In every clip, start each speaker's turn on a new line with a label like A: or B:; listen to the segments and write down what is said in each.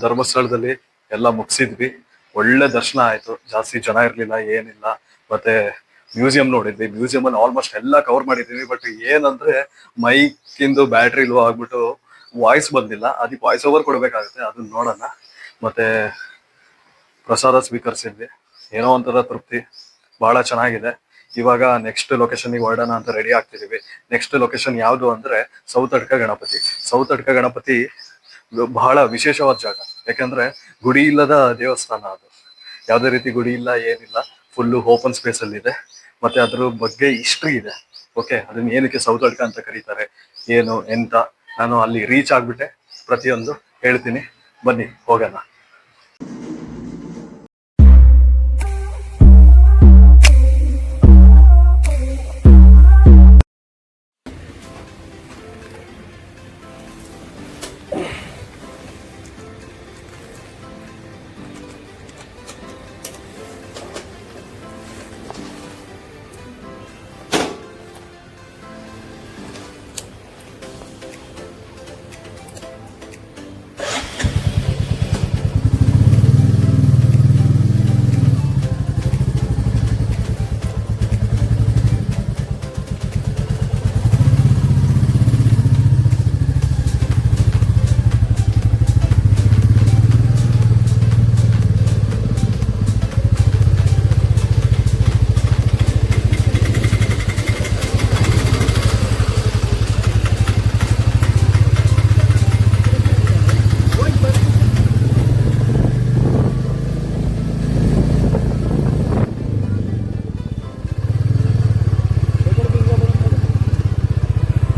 A: ಧರ್ಮಸ್ಥಳದಲ್ಲಿ ಎಲ್ಲ ಮುಗಿಸಿದ್ವಿ. ಒಳ್ಳೆ ದರ್ಶನ ಆಯ್ತು. ಜಾಸ್ತಿ ಜನ ಇರ್ಲಿಲ್ಲ, ಏನಿಲ್ಲ. ಮತ್ತೆ ಮ್ಯೂಸಿಯಂ ನೋಡಿದ್ವಿ. ಮ್ಯೂಸಿಯಂ ಅಲ್ಲಿ ಆಲ್ಮೋಸ್ಟ್ ಎಲ್ಲ ಕವರ್ ಮಾಡಿದ್ದೀವಿ. ಬಟ್ ಏನಂದ್ರೆ ಮೈಕ್ ಇಂದು ಬ್ಯಾಟ್ರಿ ಲೋ ಆಗ್ಬಿಟ್ಟು ವಾಯ್ಸ್ ಬಂದಿಲ್ಲ. ಅದಕ್ಕೆ ವಾಯ್ಸ್ ಓವರ್ ಕೊಡಬೇಕಾಗುತ್ತೆ. ಅದನ್ನ ನೋಡೋಣ. ಮತ್ತೆ ಪ್ರಸಾದ ಸ್ವೀಕರಿಸಿದ್ವಿ. ಏನೋ ಒಂಥರ ತೃಪ್ತಿ. ಬಹಳ ಚೆನ್ನಾಗಿದೆ. ಇವಾಗ ನೆಕ್ಸ್ಟ್ ಲೊಕೇಶನ್ಗೆ ಹೊರಡೋಣ ಅಂತ ರೆಡಿ ಆಗ್ತಿದೀವಿ. ನೆಕ್ಸ್ಟ್ ಲೊಕೇಶನ್ ಯಾವುದು ಅಂದ್ರೆ ಸೌತ್ ಅಡ್ಕ ಗಣಪತಿ. ಸೌತ್ ಅಡ್ಕ ಗಣಪತಿ ಬಹಳ ವಿಶೇಷವಾದ ಜಾಗ. ಯಾಕಂದ್ರೆ ಗುಡಿ ಇಲ್ಲದ ದೇವಸ್ಥಾನ ಅದು. ಯಾವುದೇ ರೀತಿ ಗುಡಿ ಇಲ್ಲ, ಏನಿಲ್ಲ. ಫುಲ್ಲು ಓಪನ್ ಸ್ಪೇಸ್ ಅಲ್ಲಿ ಇದೆ. ಮತ್ತೆ ಅದ್ರ ಬಗ್ಗೆ ಹಿಸ್ಟ್ರಿ ಇದೆ. ಓಕೆ ಅದನ್ನ ಏನಕ್ಕೆ ಸೌತ್ ಅಂತ ಕರೀತಾರೆ? ಏನು, ಎಂತ? ನಾನು ಅಲ್ಲಿ ರೀಚ್ ಆಗ್ಬಿಟ್ಟೆ. ಪ್ರತಿಯೊಂದು ಹೇಳ್ತೀನಿ. ಬನ್ನಿ, ಹೋಗೋಣ.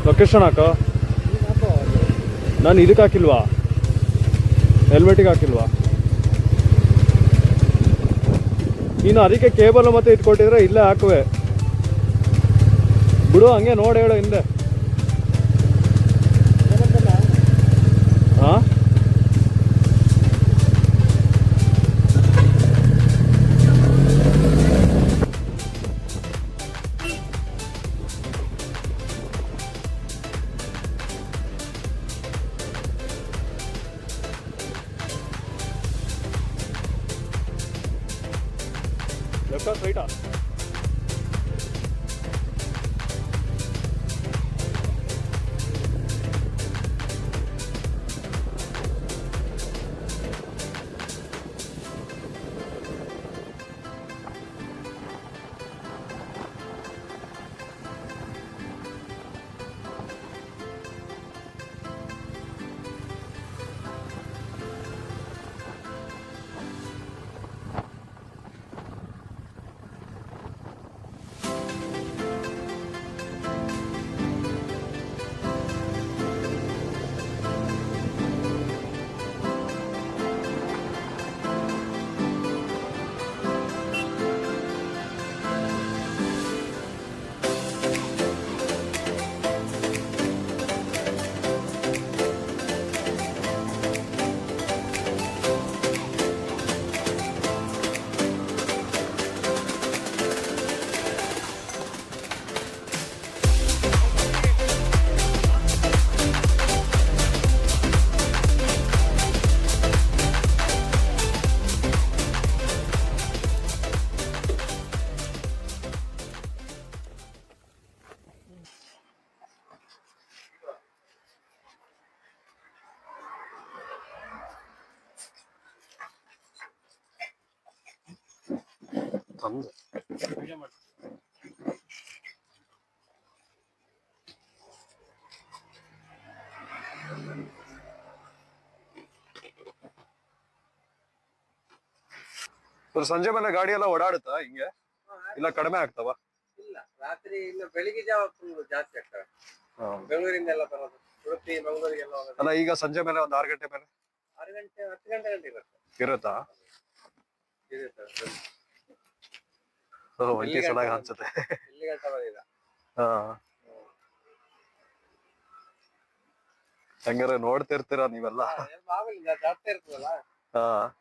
A: ಲೊಕೇಶನ್ ಹಾಕೋ. ನಾನು ಇದಕ್ಕೆ ಹಾಕಿಲ್ವಾ? ಹೆಲ್ಮೆಟಿಗೆ ಹಾಕಿಲ್ವಾ? ನೀನು ಅದಕ್ಕೆ ಕೇಬಲ್ ಮತ್ತೆ ಇಟ್ಕೊಟ್ಟಿದ್ರೆ ಇಲ್ಲೇ ಹಾಕುವೆ. ಬಿಡು, ಹಂಗೆ ನೋಡಿ ಹೇಳು ಹಿಂದೆ. ಲೆಫ್ಟ್ ರೈಟಾ ತಂದೆ ಸಂಜೆ ಮೇಲೆ ಗಾಡಿ ಎಲ್ಲ ಓಡಾಡುತ್ತಾ ಹಿಂಗೆ? ಇಲ್ಲ ಕಡಿಮೆ ಆಗ್ತಾವ?
B: ಇಲ್ಲ ರಾತ್ರಿ ಇಲ್ಲ ಬೆಳಿಗ್ಗೆ ಜಾವ ಜಾಸ್ತಿ ಆಗ್ತವೆ. ಬೆಂಗಳೂರಿಂದ ಎಲ್ಲ ಬರೋದು. ಉಡುಪಿ ಮಂಗಳೂರಿಗೆಲ್ಲ ಹೋಗೋದು.
A: ಅಲ್ಲ ಈಗ ಸಂಜೆ ಮೇಲೆ ಒಂದ್ ಆರು ಗಂಟೆ ಮೇಲೆ?
B: ಆರು ಗಂಟೆ ಹತ್ತು ಗಂಟೆ ಗಂಟೆ ಇರುತ್ತೆ?
A: ಇರುತ್ತಾ ಇರುತ್ತೆ ಒಂಟಿ ಚೆನ್ನಾಗಿ ಅನ್ಸುತ್ತೆ. ಹಾ. ಹಂಗಾರೆ ನೋಡ್ತಿರ್ತೀರಾ ನೀವೆಲ್ಲ? ಹಾ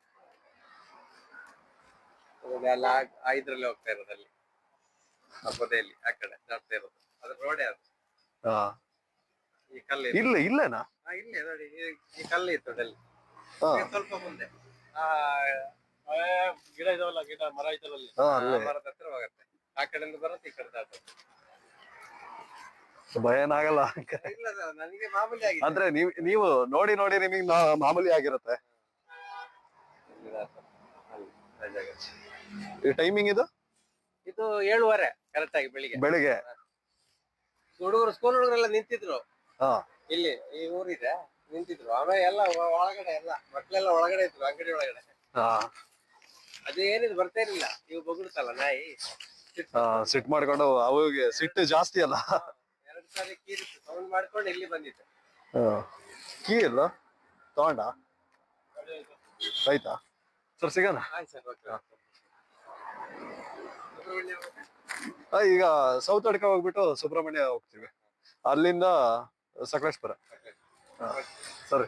B: ಐದ್ರಲ್ಲಿ ಹೋಗ್ತಾ ಇರೋದಲ್ಲಿ ಹಬ್ಬದಲ್ಲಿ ಆ ಕಡೆ ಜಾಸ್ತಿ ಇರೋದು. ಅದ್ರ ರೋಡೇ ಅದು.
A: ಹಾ.
B: ಈ ಕಲ್ಲು
A: ಇಲ್ಲ ಇಲ್ಲೇನಾ?
B: ಇಲ್ಲೇ ನೋಡಿ. ಈ- ಕಲ್ಲಿ ಇತ್ತು. ಸ್ವಲ್ಪ ಮುಂದೆ. ಆ ಗಿಡ ಇದಾವಲ್ಲ ಗಿಡ ಮರ ಐತಲ್ಲ ಅಲ್ಲಿ
A: ಹಾ, ಅಲ್ಲೇ.
B: ಮರದ ಹತ್ರ ಹೋಗತ್ತೆ. ಆ ಕಡೆಯಿಂದ ಬರುತ್ತೆ ಈ ಕಡೆ ದಾಟುತ್ತೆ
A: ಭಯ ಏನಾಗಲ್ಲ
B: ಇಲ್ಲ ಸರ್ ನನಗೆ ಮಾಮೂಲಿ ಆಗಿದೆ.
A: ಅಂದ್ರೆ ನೀವ್ ನೀವು ನೋಡಿ ನೋಡಿ ನಿಮಗೆ ಮಾಮೂಲಿ ಆಗಿರುತ್ತೆ. ಟೈಮಿಂಗ್ ಇದು?
B: ಇದು ಏಳುವರೆ ಕರೆಕ್ಟ್ ಆಗಿ ಬೆಳಿಗ್ಗೆ.
A: ಬೆಳಿಗ್ಗೆ.
B: ಹುಡುಗರು ಸ್ಕೂಲ್ ಹುಡುಗರೆಲ್ಲ ನಿಂತಿದ್ರು.
A: ಹಾ.
B: ಇಲ್ಲಿ ಈ ಊರಿದೆ ನಿಂತಿದ್ರು. ಆಮೇಲೆ ಎಲ್ಲ ಒಳಗಡೆ ಎಲ್ಲ ಮಕ್ಳೆಲ್ಲ ಒಳಗಡೆ ಇದ್ರು ಅಂಗಡಿ ಒಳಗಡೆ.
A: ಹಾ.
B: ಅದು ಏನಿದು ಬರ್ತಾ ಇರಲಿಲ್ಲ. ನೀವು ಬೊಗಳ್ತಲ್ಲ ನಾಯಿ.
A: ಸಿಟ್ ಮಾಡ್ಕೊಂಡು ಅವಿಗೆ ಸಿಟ್ಟು ಜಾಸ್ತಿ ಅಲ್ಲ.
B: ಎರಡು ಸಾರಿ ಕೀರಿತ್ತು. ಸೌಂಡ್ ಮಾಡ್ಕೊಂಡು ಇಲ್ಲಿ ಬಂದಿತ್ತು
A: ಕೀ ಇಲ್ಲ ತಗೊಂಡ? ಆಯ್ತಾ? ಸರ್ ಸಿಗೋಣ?
B: ಆಯ್ತು ಸರ್ ಓಕೆ
A: ಈಗ ಸೌತ್ ಅಡ್ಕ ಹೋಗ್ಬಿಟ್ಟು ಸುಬ್ರಹ್ಮಣ್ಯ ಹೋಗ್ತೀವಿ. ಅಲ್ಲಿಂದ ಸಕಲೇಶ್ಪುರ. ಹಾ, ಸರಿ.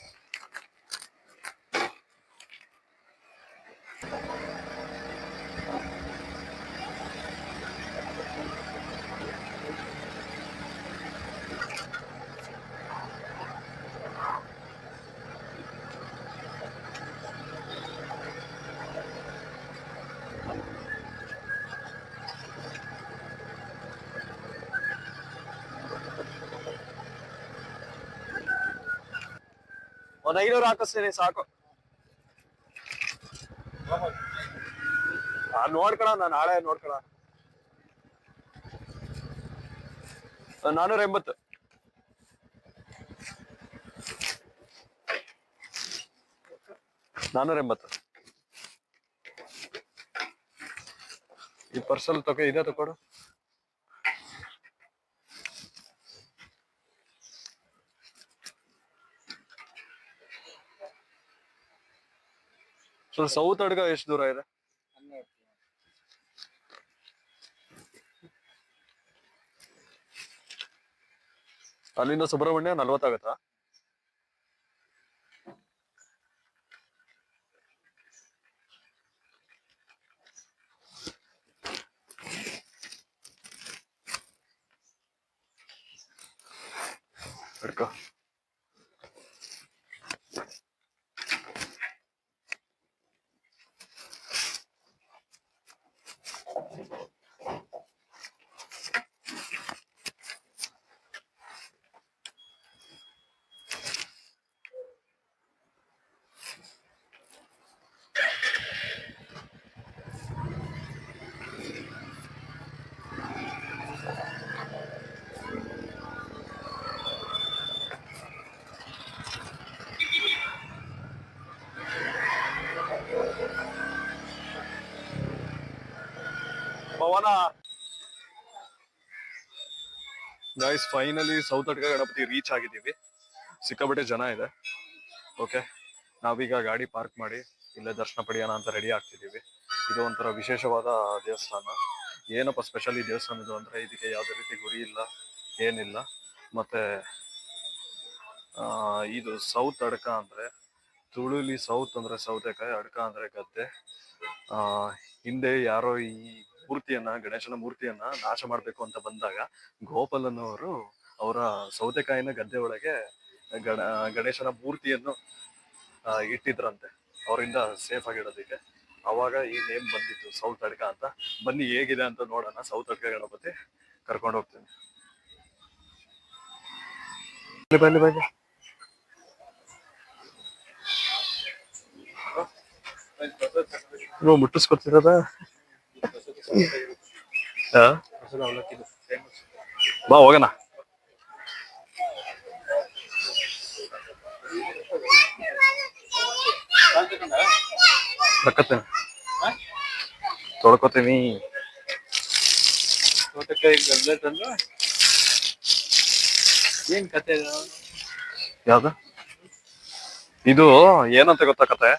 A: ಒಂದ್ ಐನೂರು ಹಾಕಿಸ್ತೀನಿ, ಸಾಕು. ನೋಡ್ಕೊಳ, ನಾನು ನಾಳೆ ನೋಡ್ಕೊಳ. ನಾನೂರ ಎಂಬತ್ತು. ನಾನೂರ ಎಂಬತ್ತು. ಈ ಪರ್ಸಲ್ ತಗೋ, ಇದೆ ತಕೊಡು ಸೊ ಸೌತ್ ಅಡ್ಗ ಎಷ್ಟು ದೂರ ಇದೆ? ಅಲ್ಲಿಂದ ಸುಬ್ರಹ್ಮಣ್ಯ ನಲ್ವತ್ತಾಗತ್ತಾ? ಪವನ guys finally Sauthadka Ganapati reach ಆಗಿದ್ದೀವಿ. ಸಿಕ್ಕಾಪಟ್ಟೆ ಜನ ಇದೆ. ಓಕೆ ನಾವೀಗ ಗಾಡಿ ಪಾರ್ಕ್ ಮಾಡಿ ಇಲ್ಲೇ ದರ್ಶನ ಪಡೆಯೋಣ ಅಂತ ರೆಡಿ ಆಗ್ತಿದ್ದೀವಿ. ಇದು ಒಂಥರ ವಿಶೇಷವಾದ ದೇವಸ್ಥಾನ. ಏನಪ್ಪ ಸ್ಪೆಷಲ್ ಈ ದೇವಸ್ಥಾನದ್ದು ಅಂದರೆ? ಇದಕ್ಕೆ ಯಾವುದೇ ರೀತಿ ಗುರಿ ಇಲ್ಲ, ಏನಿಲ್ಲ. ಮತ್ತೆ ಇದು ಸೌತ್ ಅಡ್ಕ ಅಂದ್ರೆ, ತುಳುಲಿ ಸೌತ್ ಅಂದ್ರೆ ಸೌತೆಕಾಯಿ, ಅಡ್ಕ ಅಂದ್ರೆ ಗದ್ದೆ. ಹಿಂದೆ ಯಾರೋ ಈ ಮೂರ್ತಿಯನ್ನ, ಗಣೇಶನ ಮೂರ್ತಿಯನ್ನ ನಾಶ ಮಾಡ್ಬೇಕು ಅಂತ ಬಂದಾಗ ಗೋಪಾಲನವರು ಅವರ ಸೌತೆಕಾಯಿನ ಗದ್ದೆ ಒಳಗೆ ಗಣ, ಗಣೇಶನ ಮೂರ್ತಿಯನ್ನು ಇಟ್ಟಿದ್ರಂತೆ. ಅವರಿಂದ ಸೇಫ್ ಆಗಿಡೋದಕ್ಕೆ ಅವಾಗ ಈ ನೇಮ್ ಬಂದಿತ್ತು ಸೌತ್ ಅಡ್ಕ ಅಂತ. ಬನ್ನಿ ಹೇಗಿದೆ ಅಂತ ನೋಡೋಣ. ಸೌತ್ ಅಡ್ಕ ಗಣಪತಿ ಕರ್ಕೊಂಡು ಹೋಗ್ತೀನಿ. ಬನ್ನಿ ಬನ್ನಿ ಬಾ ಹೋಗೋಣ. ತೊಳ್ಕೊತೀನಿ.
B: ತಂದು ಏನ್ ಕತೆ?
A: ಯಾವ್ದು? ಇದು ಏನಂತ ಗೊತ್ತಾ ಕತೆ?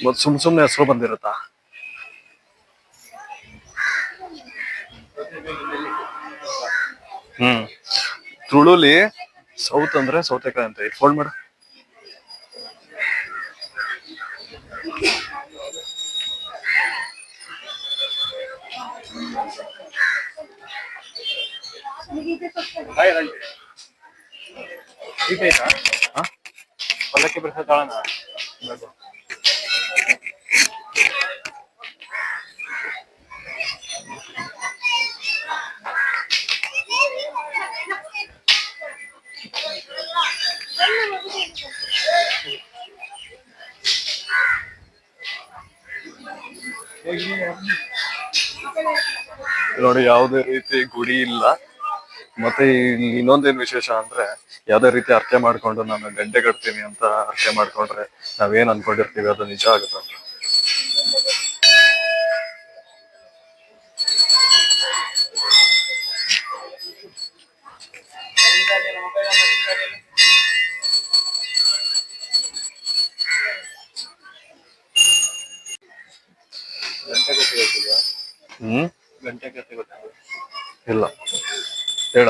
A: ಮತ್ತು ಸುಮ್ ಸುಮ್ಮನೆ ಹೆಸರು ಬಂದಿರುತ್ತಾ? ಹ್ಮ್. ತುಳುಲಿ ಸೌತ್ ಅಂದ್ರೆ ಸೌತೆಕಾಯಿ ಅಂತ. ಇಟ್ಕೊಂಡ್ ಮಾಡ.
B: ಪಲ್ಲಕ್ಕಿ ಬರ್ಸೋಣ
A: ನೋಡಿ ಯಾವುದೇ ರೀತಿ ಗುಡಿ ಇಲ್ಲ. ಮತ್ತೆ ಇನ್ನೊಂದೇನ್ ವಿಶೇಷ ಅಂದ್ರೆ ಯಾವ್ದೇ ರೀತಿ ಅರ್ಕೆ ಮಾಡ್ಕೊಂಡು ನಾನು ಗಂಟೆ ಕಟ್ತೀನಿ ಅಂತ ಅರ್ಕೆ ಮಾಡ್ಕೊಂಡ್ರೆ ನಾವೇನ್ ಅನ್ಕೊಂಡಿರ್ತೀವಿ ಅದು ನಿಜ ಆಗುತ್ತೆ ಇಲ್ಲ. ಹೇಳ.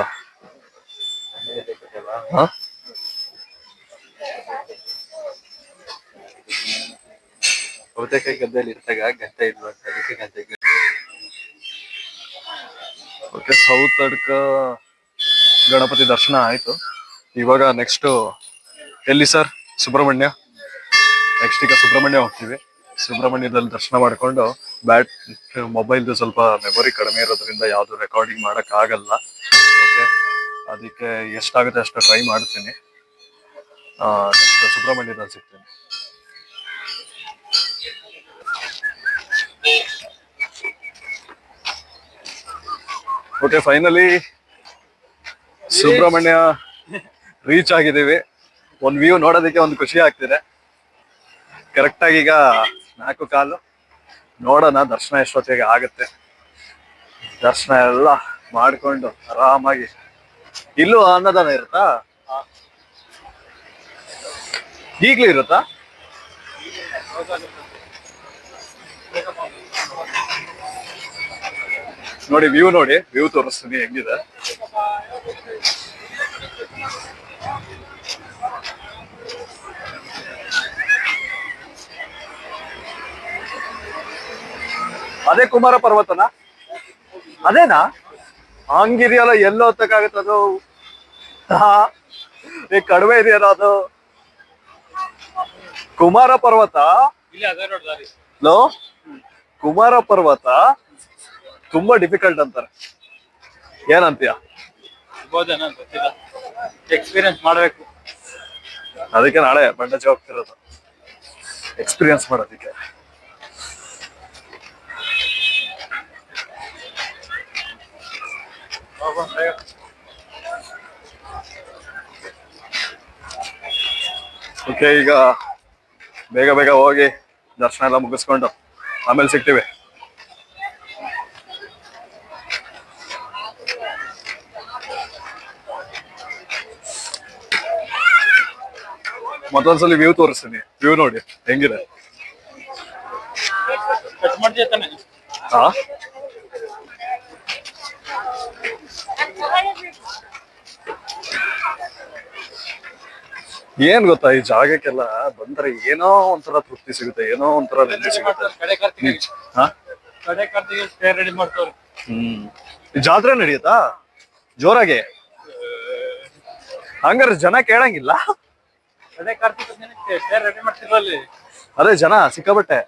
B: ಬಹುತೇಕ ಗದ್ದೆಯಲ್ಲಿ ಇರ್ತಾಗ ಗಂಟೆ ಅಂತ ಅದಕ್ಕೆ ಗಂಟೆ
A: ಓಕೆ ಸೌತ್ ಅಡ್ಕ ಗಣಪತಿ ದರ್ಶನ ಆಯ್ತು. ಇವಾಗ ನೆಕ್ಸ್ಟ್ ಎಲ್ಲಿ ಸರ್ ಸುಬ್ರಹ್ಮಣ್ಯ. ನೆಕ್ಸ್ಟ್ ಈಗ ಸುಬ್ರಹ್ಮಣ್ಯ ಹೋಗ್ತೀವಿ. ಸುಬ್ರಹ್ಮಣ್ಯದಲ್ಲಿ ದರ್ಶನ ಮಾಡ್ಕೊಂಡು ಬ್ಯಾಟ್, ಮೊಬೈಲ್ದು ಸ್ವಲ್ಪ ಮೆಮೊರಿ ಕಡಿಮೆ ಇರೋದ್ರಿಂದ ಯಾವುದು ರೆಕಾರ್ಡಿಂಗ್ ಮಾಡೋಕ್ಕಾಗಲ್ಲ ಓಕೆ ಅದಕ್ಕೆ ಎಷ್ಟಾಗುತ್ತೆ ಅಷ್ಟು ಟ್ರೈ ಮಾಡ್ತೀನಿ. ನೆಕ್ಸ್ಟ್ ಸುಬ್ರಹ್ಮಣ್ಯದಲ್ಲಿ ಸಿಗ್ತೀನಿ. ಓಕೆ ಫೈನಲಿ ಸುಬ್ರಹ್ಮಣ್ಯ ರೀಚ್ ಆಗಿದ್ದೀವಿ. ಒಂದು ವ್ಯೂ ನೋಡೋದಕ್ಕೆ ಒಂದು ಖುಷಿ ಆಗ್ತಿದೆ. ಕರೆಕ್ಟಾಗಿ ಈಗ ನಾಲ್ಕು ಕಾಲು. ನೋಡೋಣ, ದರ್ಶನ ಎಷ್ಟೊತ್ತಿಗೆ ಆಗುತ್ತೆ. ದರ್ಶನ ಎಲ್ಲ ಮಾಡ್ಕೊಂಡು ಆರಾಮಾಗಿ. ಇಲ್ಲೂ ಅನ್ನದಾನ ಇರುತ್ತಾ? ಈಗ್ಲೂ ಇರುತ್ತಾ? ನೋಡಿ ವ್ಯೂ ನೋಡಿ ವ್ಯೂ ತೋರಿಸ್ತೀನಿ, ಹೆಂಗಿದೆ. ಅದೇ ಕುಮಾರ ಪರ್ವತನ? ಅದೇನಾ? ಹಂಗಿದೆಯಲ್ಲ ಎಲ್ಲೋ ಹೊತ್ತಕ್ಕಾಗತ್ತೆ ಅದು? ಈ ಕಡಿಮೆ ಇದೆಯಲ್ಲ ಅದು? ಕುಮಾರ ಪರ್ವತ?
B: ಇಲ್ಲಿ ಅದೇ ನೋಡಿ ದಾರಿ.
A: ಲೋ ಕುಮಾರ ಪರ್ವತ? ತುಂಬಾ ಡಿಫಿಕಲ್ಟ್ ಅಂತಾರೆ. ಏನಂತೀಯ?
B: ಎಕ್ಸ್ಪೀರಿಯನ್ಸ್ ಮಾಡಬೇಕು.
A: ಅದಕ್ಕೆ ನಾಳೆ ಬಂಡ ಹೋಗ್ತಿರೋದು. ಎಕ್ಸ್ಪೀರಿಯನ್ಸ್ ಮಾಡೋದಕ್ಕೆ. ಓಕೆ ಈಗ ಬೇಗ ಬೇಗ ಹೋಗಿ ದರ್ಶನ ಎಲ್ಲ ಮುಗಿಸ್ಕೊಂಡು ಆಮೇಲೆ ಸಿಗ್ತೀವಿ. ಮತ್ತೊಂದ್ಸಲಿ ವ್ಯೂ ತೋರಿಸ್ತೀನಿ. ವ್ಯೂ ನೋಡಿ ಹೆಂಗಿದೆ? ಹಾ ಏನ್ ಗೊತ್ತಾ ಈ ಜಾಗಕ್ಕೆಲ್ಲ ಬಂದ್ರೆ ಏನೋ ಒಂಥರ ತೃಪ್ತಿ ಸಿಗುತ್ತೆ ಏನೋ ಒಂಥರ ನೆಮ್ಮದಿ ಸಿಗುತ್ತೆ. ಹ್ಮ್. ಜಾತ್ರೆ ನಡೆಯುತ್ತಾ? ಜೋರಾಗೆ? ಹಂಗಾರೆ ಜನ ಕೇಳಂಗಿಲ್ಲ? ಅದೇ ಜನ ಸಿಕ್ಕಾಬಟ್ಟೆ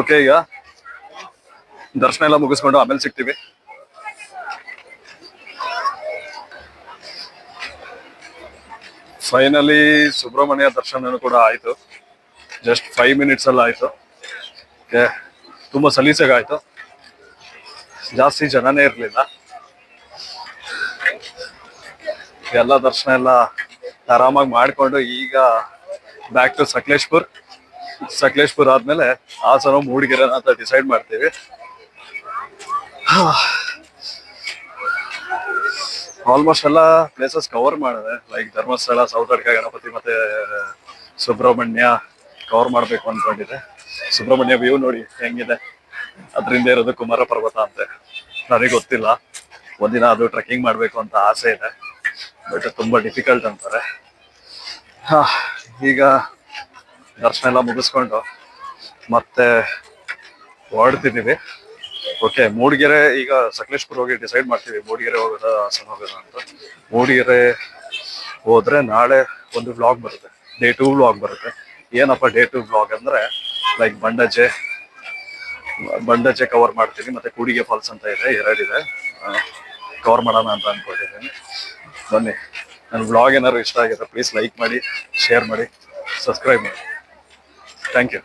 A: ಓಕೆ ಈಗ ದರ್ಶನ ಎಲ್ಲ ಮುಗಿಸ್ಕೊಂಡು ಆಮೇಲೆ ಸಿಗ್ತೀವಿ. ಫೈನಲಿ ಸುಬ್ರಹ್ಮಣ್ಯ ದರ್ಶನ ಕೂಡ ಆಯ್ತು. ಜಸ್ಟ್ ಫೈವ್ ಮಿನಿಟ್ಸ್ ಅಲ್ಲಿ ಆಯ್ತು. ತುಂಬಾ ಸಲೀಸಾಗಾಯ್ತು ಜಾಸ್ತಿ ಜನನೇ ಇರಲಿಲ್ಲ. ಎಲ್ಲ ದರ್ಶನ ಎಲ್ಲ ಆರಾಮಾಗಿ ಮಾಡ್ಕೊಂಡು ಈಗ ಬ್ಯಾಕ್ ಟು ಸಕಲೇಶ್ಪುರ್. ಸಕಲೇಶ್ಪುರ ಆದ್ಮೇಲೆ ಹಾಸನ ಮೂಡಿಗೆರೆ ಅಂತ ಡಿಸೈಡ್ ಮಾಡ್ತೀವಿ. ಆಲ್ಮೋಸ್ಟ್ ಎಲ್ಲ ಪ್ಲೇಸಸ್ ಕವರ್ ಮಾಡಿದೆ. ಲೈಕ್ ಧರ್ಮಸ್ಥಳ ಸೌತ್ ಅಡ್ಕ ಗಣಪತಿ ಮತ್ತೆ ಸುಬ್ರಹ್ಮಣ್ಯ ಕವರ್ ಮಾಡ್ಬೇಕು ಅನ್ಕೊಂಡಿದೆ ಸುಬ್ರಹ್ಮಣ್ಯ ವ್ಯೂ ನೋಡಿ ಹೆಂಗಿದೆ. ಅದರಿಂದ ಇರೋದು ಕುಮಾರ ಪರ್ವತ ಅಂತೆ. ನನಗೆ ಗೊತ್ತಿಲ್ಲ. ಒಂದಿನ ಅದು ಟ್ರೆಕ್ಕಿಂಗ್ ಮಾಡಬೇಕು ಅಂತ ಆಸೆ ಇದೆ. ಬಟ್ ತುಂಬಾ ಡಿಫಿಕಲ್ಟ್ ಅಂತಾರೆ. ಈಗ ದರ್ಶನ ಎಲ್ಲ ಮುಗಿಸ್ಕೊಂಡು ಮತ್ತೆ ಹೊರಡ್ತಿದ್ದೀವಿ. ಓಕೆ ಮೂಡಿಗೆರೆ ಈಗ ಸಕಲೇಶ್ಪುರ ಹೋಗಿ ಡಿಸೈಡ್ ಮಾಡ್ತೀವಿ, ಮೂಡಿಗೆರೆ ಹೋಗೋದ, ಹಾಸನ ಹೋಗೋದ ಅಂತ. ಮೂಡಿಗೆರೆ ಹೋದ್ರೆ ನಾಳೆ ಒಂದು ವ್ಲಾಗ್ ಬರುತ್ತೆ. ಡೇ ಟು ವ್ಲಾಗ್ ಬರುತ್ತೆ. ಏನಪ್ಪ ಡೇ ಟು ವ್ಲಾಗ್ ಅಂದ್ರೆ ಲೈಕ್ ಬಂಡಜೆ ಬಂಡಜೆ ಕವರ್ ಮಾಡ್ತೀನಿ ಮತ್ತೆ ಕೂಡಿಗೆ ಫಾಲ್ಸ್ ಅಂತ ಇದೆ ಎರಡಿದೆ ಕವರ್ ಮಾಡೋಣ ಅಂತ ಅನ್ಕೊಂಡಿದ್ದೀನಿ ಬನ್ನಿ. ನನ್ನ ವ್ಲಾಗ್ ಏನಾದ್ರು ಇಷ್ಟ ಆಗಿದೆ ಪ್ಲೀಸ್ ಲೈಕ್ ಮಾಡಿ ಶೇರ್ ಮಾಡಿ ಸಬ್ಸ್ಕ್ರೈಬ್ ಮಾಡಿ. Thank you